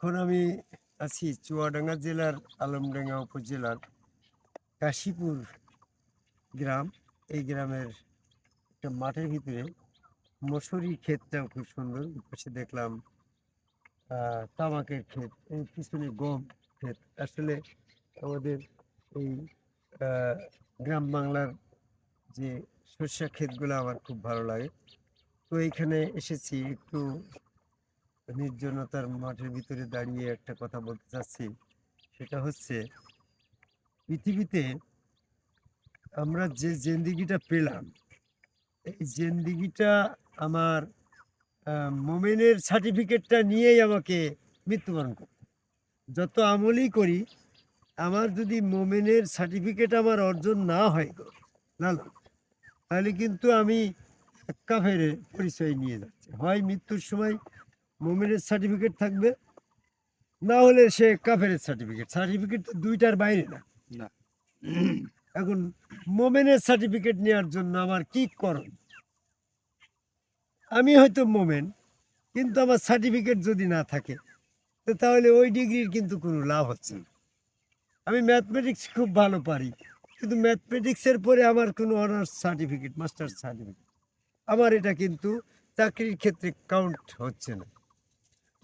এখন আমি আছি চুয়াডাঙ্গা জেলার আলমডাঙ্গা উপজেলার কাশীপুর গ্রাম। এই গ্রামের একটা মাঠের ভিতরে মশুরি ক্ষেতটাও খুব সুন্দর। পাশে দেখলাম তামাকের ক্ষেত, এই পিছনে গম ক্ষেত। আসলে আমাদের এই গ্রাম বাংলার যে শস্য ক্ষেতগুলো আমার খুব ভালো লাগে। তো এইখানে এসেছি একটু নির্জনতার মাঠের ভিতরে দাঁড়িয়ে একটা কথা বলতে চাচ্ছি। সেটা হচ্ছে, পৃথিবীতে আমরা যে জেন্দিগিটা পেলাম, এই জেন্দিগিটা আমার মোমেনের সার্টিফিকেটটা নিয়েই আমাকে মৃত্যুবরণ করতে। যত আমলই করি, আমার যদি মোমেনের সার্টিফিকেট আমার অর্জন না হয় গো তাহলে কিন্তু আমি কাফের পরিচয় নিয়ে যাচ্ছে। হয় মৃত্যুর সময় মোমেনের সার্টিফিকেট থাকবে। না হলে সে কাফের সার্টিফিকেট সার্টিফিকেট তো দুইটার বাইরে না। না। এখন মোমেনের সার্টিফিকেট নেওয়ার জন্য আমার কি করণ? আমি হয়তো মোমেন কিন্তু আমার সার্টিফিকেট যদি না থাকে তো তাহলে ওই ডিগ্রির কিন্তু কোনো লাভ হচ্ছে না। আমি ম্যাথমেটিক্স খুব ভালো পারি কিন্তু ম্যাথমেটিক্সের পরে আমার কোনো অনার্স সার্টিফিকেট মাস্টার্স সার্টিফিকেট আমার এটা কিন্তু চাকরির ক্ষেত্রে কাউন্ট হচ্ছে না।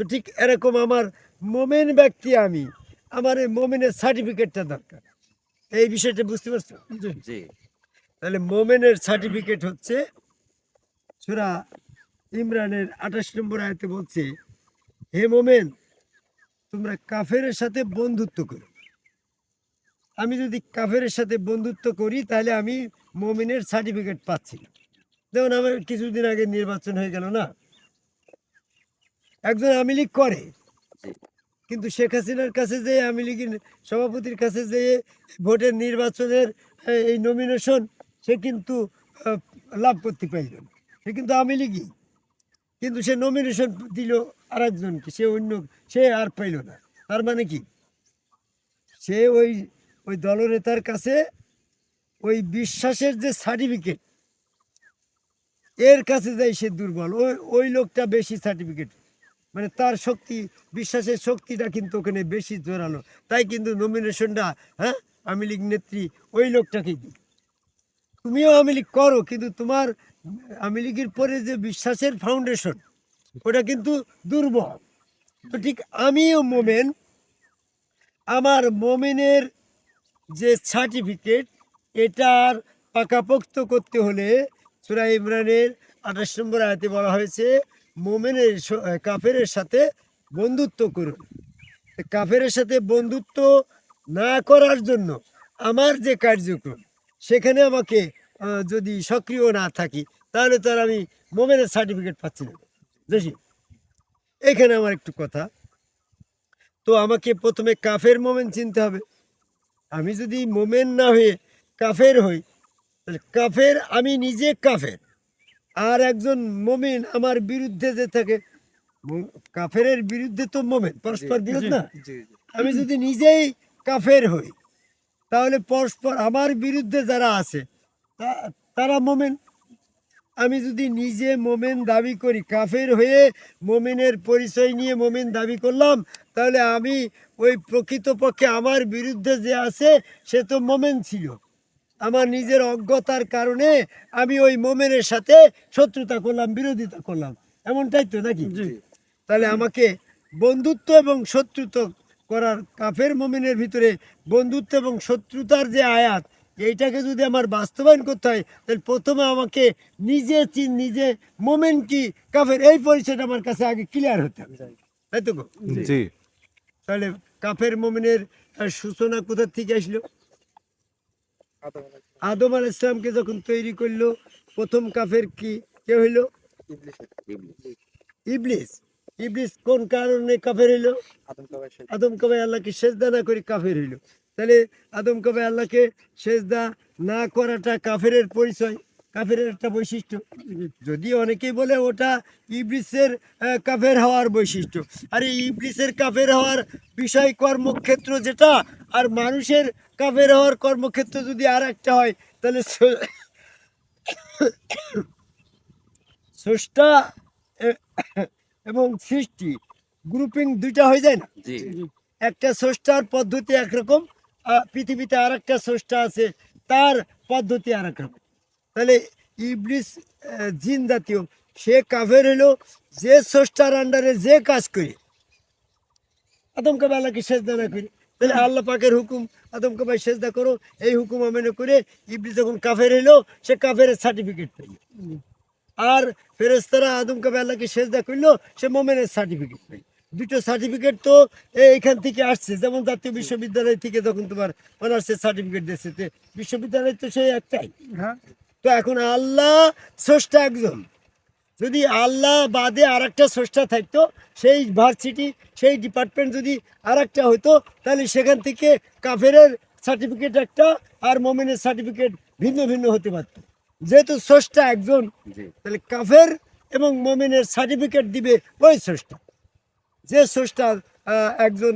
তো ঠিক এরকম আমার মোমেন ব্যক্তি আমি। আমার এই মোমেনের সার্টিফিকেটটা দরকার। এই বিষয়টা বুঝতে পারছ? জি। তাহলে মোমেনের সার্টিফিকেট হচ্ছে সুরা ইমরানের আঠাশ নম্বর আয়তে বলছে হে মোমেন তোমরা কাফের সাথে বন্ধুত্ব করো। আমি যদি কাফের সাথে বন্ধুত্ব করি তাহলে আমি মোমেনের সার্টিফিকেট পাচ্ছি না। যেমন আমার কিছুদিন আগে নির্বাচন হয়ে গেল না? একজন আওয়ামী লীগ করে। কিন্তু শেখ হাসিনার কাছে যে আওয়ামী লীগের সভাপতির কাছে যে ভোটের নির্বাচনের এই নমিনেশন সে কিন্তু লাভ করতে পারল সে কিন্তু আওয়ামী লীগই। কিন্তু সে নমিনেশন দিল আর একজনকে সে অন্য সে আর পাইল না। তার মানে কি? সে ওই ওই দলনেতার কাছে ওই বিশ্বাসের যে সার্টিফিকেট এর কাছে যাই সে দুর্বল। ওই ওই লোকটা বেশি সার্টিফিকেট মানে তার শক্তি, বিশ্বাসের শক্তিটা কিন্তু ওখানে বেশি জোরালো। তাই কিন্তু নমিনেশনটা হ্যাঁ আওয়ামী লীগ নেত্রী ওই লোকটাকেই দিই তুমিও আওয়ামী লীগ করো, কিন্তু তোমার আওয়ামী লীগের পরে যে বিশ্বাসের ফাউন্ডেশন ওটা কিন্তু দুর্বল। তো ঠিক আমিও মোমেন, আমার মোমেনের যে সার্টিফিকেট এটার পাকাপোক্ত করতে হলে সুরা ইমরানের আঠাশ নম্বর আয়তে বলা হয়েছে মোমেনের কাফেরের সাথে বন্ধুত্ব করুন। কাফেরের সাথে বন্ধুত্ব না করার জন্য আমার যে কার্যক্রম, সেখানে আমাকে যদি সক্রিয় না থাকি, তাহলে তো আর আমি মোমেনের সার্টিফিকেট পাচ্ছি না। দেখি, এখানে আমার একটু কথা। তো আমাকে প্রথমে কাফের মোমেন চিনতে হবে। আমি যদি মোমেন না হয়ে কাফের হই, তাহলে কাফের আমি নিজে কাফের। আর একজন মোমেন আমার বিরুদ্ধে যে থাকে কাফেরের বিরুদ্ধে তো মোমেন পরস্পর বিরোধ না? আমি যদি নিজেই কাফের হই তাহলে পরস্পর আমার বিরুদ্ধে যারা আছে তারা মোমেন। আমি যদি নিজে মোমেন দাবি করি কাফের হয়ে মোমেনের পরিচয় নিয়ে মোমেন দাবি করলাম তাহলে আমি ওই প্রকৃতপক্ষে আমার বিরুদ্ধে যে আছে সে তো মোমেন ছিল। আমার নিজের অজ্ঞতার কারণে আমি ওই মোমেনের সাথে শত্রুতা করলাম বিরোধিতা করলাম। এমনটাই তো নাকি? জি। তাহলে আমাকে বন্ধুত্ব এবং শত্রুত্ব করার কাফের মোমেনের ভিতরে বন্ধুত্ব এবং শত্রুতার যে আয়াত এইটাকে যদি আমার বাস্তবায়ন করতে হয় তাহলে প্রথমে আমাকে নিজে চিন নিজে মোমেন কি কাফের এই পরিচয়টা আমার কাছে আগে ক্লিয়ার হতে হবে। তাই তো গো? তাহলে কাফের মোমেনের সূচনা কোথার থেকে আসলো? আদম আল ইসলামকে যখন তৈরি করল প্রথম কাফের কি? কে হইল? ইবলিস। ইবলিস। কোন কারণে কাফের হইল? আদম কবে আল্লাহকে সেজদা না করে কাফের হইল। তাহলে আদম কবে আল্লাহকে সেজদা না করাটা কাফেরের পরিচয় কাফেরের একটা বৈশিষ্ট্য। যদি অনেকেই বলে ওটা ইবলিসের কাফের হওয়ার বৈশিষ্ট্য। আর ইবলিসের কাফের হওয়ার বিষয় কর্মক্ষেত্র যেটা আর মানুষের কাফের হওয়ার কর্মক্ষেত্র যদি আর একটা হয় তাহলে স্রষ্টা এবং সৃষ্টি গ্রুপিং দুইটা হয়ে যায় না? একটা স্রষ্টার পদ্ধতি একরকম পৃথিবীতে আর একটা স্রষ্টা আছে তার পদ্ধতি আর এক রকম তাহলে ইবলিস জিন জাতীয় সে কাফের হলো যে স্রষ্টার আন্ডারে যে কাজ করে আদমকে বেলাকে সেজদা না করে। তাহলে আল্লাহ পাকের হুকুম আদমকে ভাই সেজদা করো। এই হুকুম আমেন করে ইবলিস যখন কাফের এলো সে কাফের সার্টিফিকেট পেল আর ফেরেস্তারা আদমকে আল্লাহকে সেজদা করল সে মোমেনের সার্টিফিকেট পেল দুটো সার্টিফিকেট তো এইখান থেকে আসছে। যেমন জাতীয় বিশ্ববিদ্যালয় থেকে যখন তোমার অনার্সের সার্টিফিকেট দিচ্ছে তো বিশ্ববিদ্যালয় তো সেই একটাই। হ্যাঁ। তো এখন আল্লাহ স্রষ্টা একজন। যদি আল্লাহ বাদে আর একটা স্রষ্টা থাকতো সেই ভার্সিটি সেই ডিপার্টমেন্ট যদি আর একটা হতো তাহলে সেখান থেকে কাফেরের সার্টিফিকেট একটা আর মোমেনের সার্টিফিকেট ভিন্ন ভিন্ন হতে পারত। যেহেতু স্রষ্টা একজন তাহলে কাফের এবং মোমেনের সার্টিফিকেট দিবে ওই স্রষ্টা। যে স্রষ্টা একজন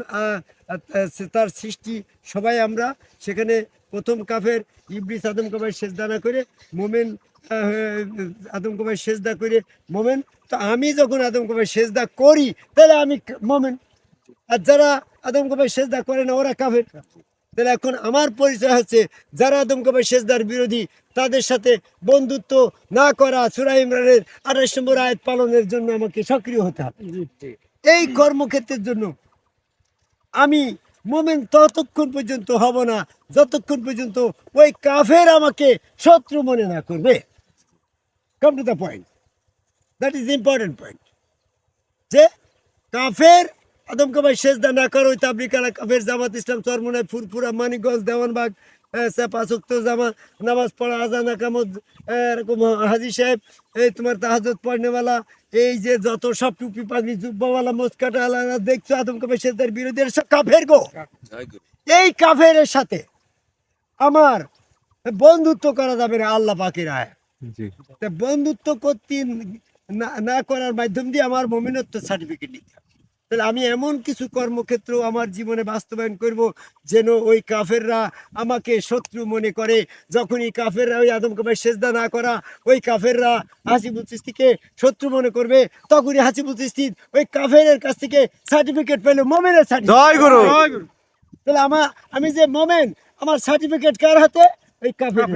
তার সৃষ্টি সবাই আমরা সেখানে প্রথম কাফের ইবলিস আদম কবাই সেজদানা করে মোমেন আদম কবাই সেজদা করে মোমেন। তো আমি যখন আদম কবাই সেজদা করি তাহলে আমি মোমেন। আর যারা আদম কবাই সেজদা করে না ওরা কাফের। তাহলে এখন আমার পরিচয় হচ্ছে যারা আদম কবাই সেজদার বিরোধী তাদের সাথে বন্ধুত্ব না করা সুরা ইমরানের আঠাশ নম্বর আয়াত পালনের জন্য আমাকে সক্রিয় হতে হবে। এই কর্মক্ষেত্রের জন্য আমি মোমেন ততক্ষণ পর্যন্ত হব না, যতক্ষণ পর্যন্ত ওই কাফের আমাকে শত্রু মনে না করবে। Come to the point that is important point যে কাফের আদম শেষ দা না করো ওই তাবলিকালা কাফের জামাত ইসলাম চরমনায় ফুরফুরা, মানিকগঞ্জ, দেওয়ানবাগ পাঁচক্ত জামা নামাজ পড়া আজান আকামত এরকম হাজি সাহেব এই তোমার তাহাজত পড়নেওয়ালা এই যে যত সব টুপি পাগড়ি জুব্বাওয়ালা মোসকাটাওয়ালা দেখছ আদম কাবাই শেষদার বিরোধী সব কাফের গো? এই কাফের সাথে আমার বন্ধুত্ব করা যাবে না আল্লাহ পাকের আয়। বন্ধুত্ব করতে না না করার মাধ্যম দিয়ে আমার মমিনত্ব সার্টিফিকেট নিতে হবে। তাহলে আমি এমন কিছু কর্মক্ষেত্র আমার জীবনে বাস্তবায়ন করব যেন ওই কাফেররা আমাকে শত্রু মনে করে। যখনই কাফেররা ওই আদম কাবাই সেজদা না করা ওই কাফেররা হাসিবুল চিস্তিকে শত্রু মনে করবে তখনই হাসিবুল চিস্তির ওই কাফেরের কাছ থেকে সার্টিফিকেট পেল মোমেনের সার্টিফিকেট। তাহলে আমার আমি যে মোমেন আমার সার্টিফিকেট কার হাতে? ওই কাফের।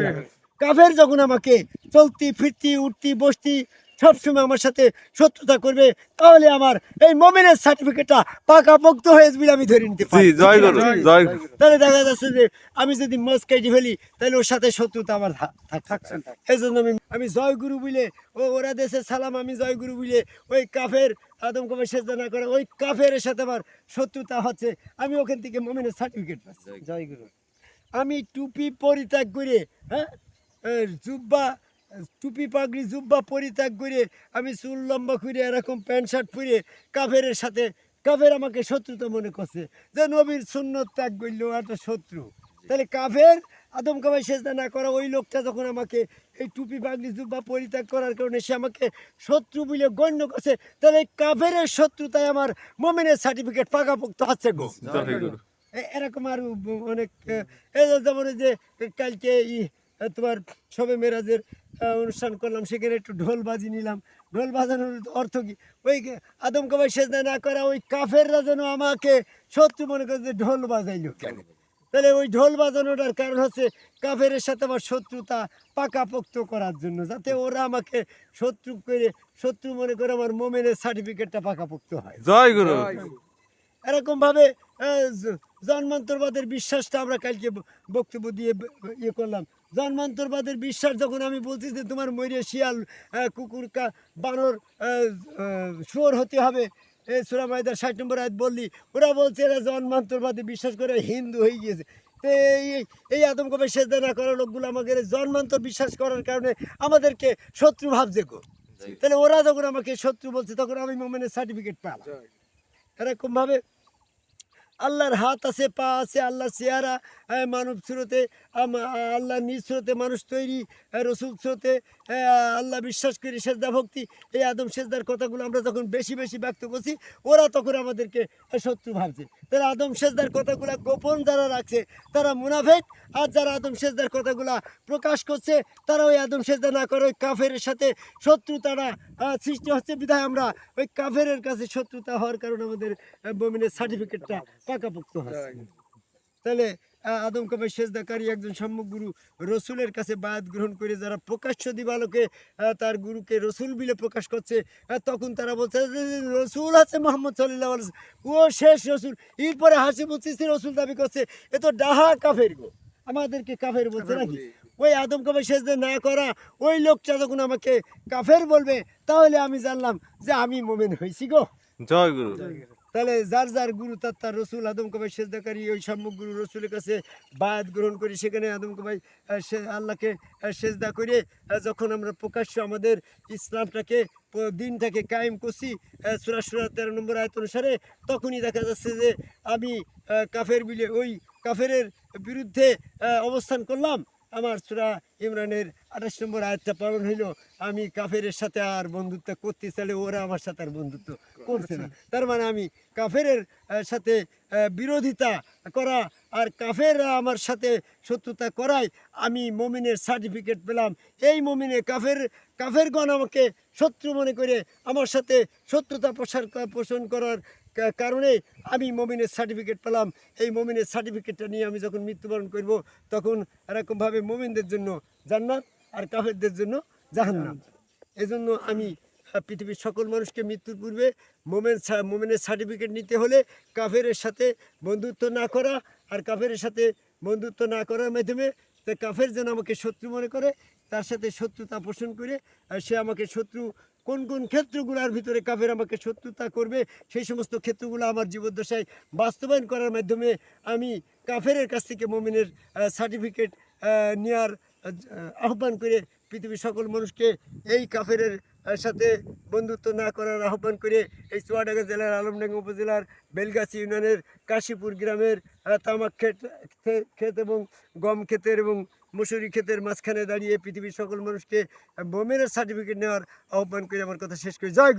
কাফের যখন আমাকে চলতি ফিরতি উঠতি বসতি সবসময় আমার সাথে শত্রুতা করবে তাহলে আমার এই মোমেনের সার্টিফিকেটটা পাকা পোক্ত হয়ে বলে আমি ধরে নিতে পারি। জয় গুরু জয় গুরু তাহলে দেখা যাচ্ছে যে আমি যদি মস কেটে ফেলি তাহলে ওর সাথে শত্রুতা আমার থাকছে এই জন্য আমি আমি জয় গুরু বলে ও ওরা দেশে সালাম আমি জয়গুরু বলে ওই কাফের আদম কবে সেজদা না করে ওই কাফের সাথে আমার শত্রুতা হচ্ছে। আমি ওখান থেকে মোমেনের সার্টিফিকেট পাচ্ছি। জয়গুরু। আমি টুপি পরিত্যাগ করে হ্যাঁ জুব্বা টুপি পাগড়ি জুব্বা পরিত্যাগ করে আমি চুল লম্বা করে এরকম প্যান্ট শার্ট পরে কাফের সাথে কাফের আমাকে শত্রুতা মনে করছে যে নবীর সুন্নত ত্যাগ করল একটা শত্রু। তাহলে কাফের আদম কাবাই সেজদা না করা ওই লোকটা যখন আমাকে এই টুপি পাগড়ি জুব্বা পরিত্যাগ করার কারণে সে আমাকে শত্রু বলে গণ্য করছে তাহলে এই কাফের শত্রুতায় আমার মোমেনের সার্টিফিকেট পাকাপোক্ত হচ্ছে গো। এরকম আর অনেক যেমন যে কালকে ই তোমার সবে মেরাজের অনুষ্ঠান করলাম সেখানে একটু ঢোল বাজি নিলাম। ঢোল বাজানোর অর্থ কি? ওই আদম কবাই সেজদা না করা ওই কাফেররা যেন আমাকে শত্রু মনে করে যে ঢোল বাজাইলো। কেন? তাহলে ওই ঢোল বাজানোটার কারণ হচ্ছে কাফের সাথে আমার শত্রুতা পাকাপোক্ত করার জন্য যাতে ওরা আমাকে শত্রু করে শত্রু মনে করে আমার মোমেনের সার্টিফিকেটটা পাকাপোক্ত হয়। জয় গুরু। এরকম ভাবে আহ, জ- জন্মান্তরবাদের বিশ্বাসটা আমরা কালকে বক্তব্য দিয়ে ইয়ে করলাম। জন্মান্তরবাদের বিশ্বাস যখন আমি বলছি যে তোমার ময়ূরে শিয়াল কুকুর কা বানর শুয়োর হতে হবে এই সুরা মাইদার ষাট নম্বর আয়াত বললি ওরা বলছে এরা জন্মান্তরবাদে বিশ্বাস করে হিন্দু হয়ে গিয়েছে। তো এই এই- এই আদম কবে সেজদা না করা লোকগুলো আমাকে জন্মান্তর বিশ্বাস করার কারণে আমাদেরকে শত্রু ভাবছে গো। তাহলে ওরা যখন আমাকে শত্রু বলছে তখন আমি মোমেনের সার্টিফিকেট পেলাম। এরকম ভাবে আল্লাহর হাত আছে, পা আছে, আল্লাহর চেহারা মানব স্রোতে আল্লাহ নিজ স্রোতে মানুষ তৈরি রসুল স্রোতে আল্লাহ বিশ্বাস করি, সেজদা ভক্তি, এই আদম সেজদার কথাগুলো আমরা যখন বেশি বেশি ব্যক্ত করছি, ওরা তখন আমাদেরকে শত্রু ভাবছে। তারা আদম সেজদার কথাগুলো গোপন যারা রাখছে, তারা মুনাফেক, আর যারা আদম সেজদার কথাগুলো প্রকাশ করছে, তারা ওই আদম সেজদা না করে ওই কাফের সাথে শত্রুতারা সৃষ্টি হচ্ছে বিধায় আমরা ওই কাফেরের কাছে শত্রুতা হওয়ার কারণে আমাদের বমিনের সার্টিফিকেটটা পাকাপোক্ত হচ্ছে। তাহলে আদম কবে সেজদাকারী একজন সম্মুখ গুরু রসুলের কাছে বায়াত গ্রহণ করে যারা প্রকাশ্য দিবালোকে তার গুরুকে রসুল বিলে প্রকাশ করছে তখন তারা বলছে রসুল আছে মোহাম্মদ সাল্লাহ ও শেষ রসুল। এরপরে হাসি মুসিসি রসুল দাবি করছে এ তো ডাহা কাফের গো। আমাদেরকে কাফের বলছে নাকি? ওই আদম কবে সেজদা না করা ওই লোকটা যখন আমাকে কাফের বলবে তাহলে আমি জানলাম যে আমি মোমেন হয়েছি গো। জয় গুরু। তাহলে যার যার গুরু, তার তার রসুল। আদম কবাই সেজদাকারী ওই সম্মুখ গুরু রসুলের কাছে বায়াত গ্রহণ করি। সেখানে আদম কবাই সে আল্লাহকে সেজদা করে যখন আমরা প্রকাশ্য আমাদের ইসলামটাকে দিনটাকে কায়েম করছি সুরা সুরা তেরো নম্বর আয়ত অনুসারে, তখনই দেখা যাচ্ছে যে আমি কাফের বিলে, ওই কাফেরের বিরুদ্ধে অবস্থান করলাম। আমার সুরা ইমরানের আঠাশ নম্বর আয়াতটা পালন হইল, আমি কাফেরের সাথে আর বন্ধুত্ব করতে চাইলে ওরা আমার সাথে আর বন্ধুত্ব করছে না। তার মানে আমি কাফেরের সাথে বিরোধিতা করা আর কাফেররা আমার সাথে শত্রুতা করায় আমি মমিনের সার্টিফিকেট পেলাম। এই মমিনে কাফের, কাফেরগণ আমাকে শত্রু মনে করে আমার সাথে শত্রুতা প্রসার পোষণ করার কারণে আমি মমিনের সার্টিফিকেট পেলাম। এই মমিনের সার্টিফিকেটটা নিয়ে আমি যখন মৃত্যুবরণ করব, তখন এরকমভাবে মমিনদের জন্য জান্নাত আর কাফেরদের জন্য জাহান্নাম। এজন্য আমি পৃথিবীর সকল মানুষকে মৃত্যুর পূর্বে মোমেন মোমেনের সার্টিফিকেট নিতে হলে কাফেরের সাথে বন্ধুত্ব না করা আর কাফেরের সাথে বন্ধুত্ব না করার মাধ্যমে তা কাফের যেন আমাকে শত্রু মনে করে, তার সাথে শত্রুতা পোষণ করে, আর সে আমাকে শত্রু কোন কোন ক্ষেত্রগুলোর ভিতরে কাফের আমাকে শত্রুতা করবে সেই সমস্ত ক্ষেত্রগুলো আমার জীবদ্দশায় বাস্তবায়ন করার মাধ্যমে আমি কাফেরের কাছ থেকে মোমিনের সার্টিফিকেট নেওয়ার আহ্বান করে পৃথিবীর সকল মানুষকে এই কাফেরের আহ, সাথে বন্ধুত্ব না করার আহ্বান করে এই চুয়াডাঙ্গা জেলার আলমডাঙ্গা উপজেলার বেলগাছি ইউনিয়নের কাশীপুর গ্রামের তামাক ক্ষেত ক্ষে- ক্ষেত এবং গম ক্ষেতের এবং মসুরি ক্ষেতের মাঝখানে দাঁড়িয়ে পৃথিবীর সকল মানুষকে বোমের সার্টিফিকেট নেওয়ার আহ্বান করে আমার কথা শেষ করে। জয়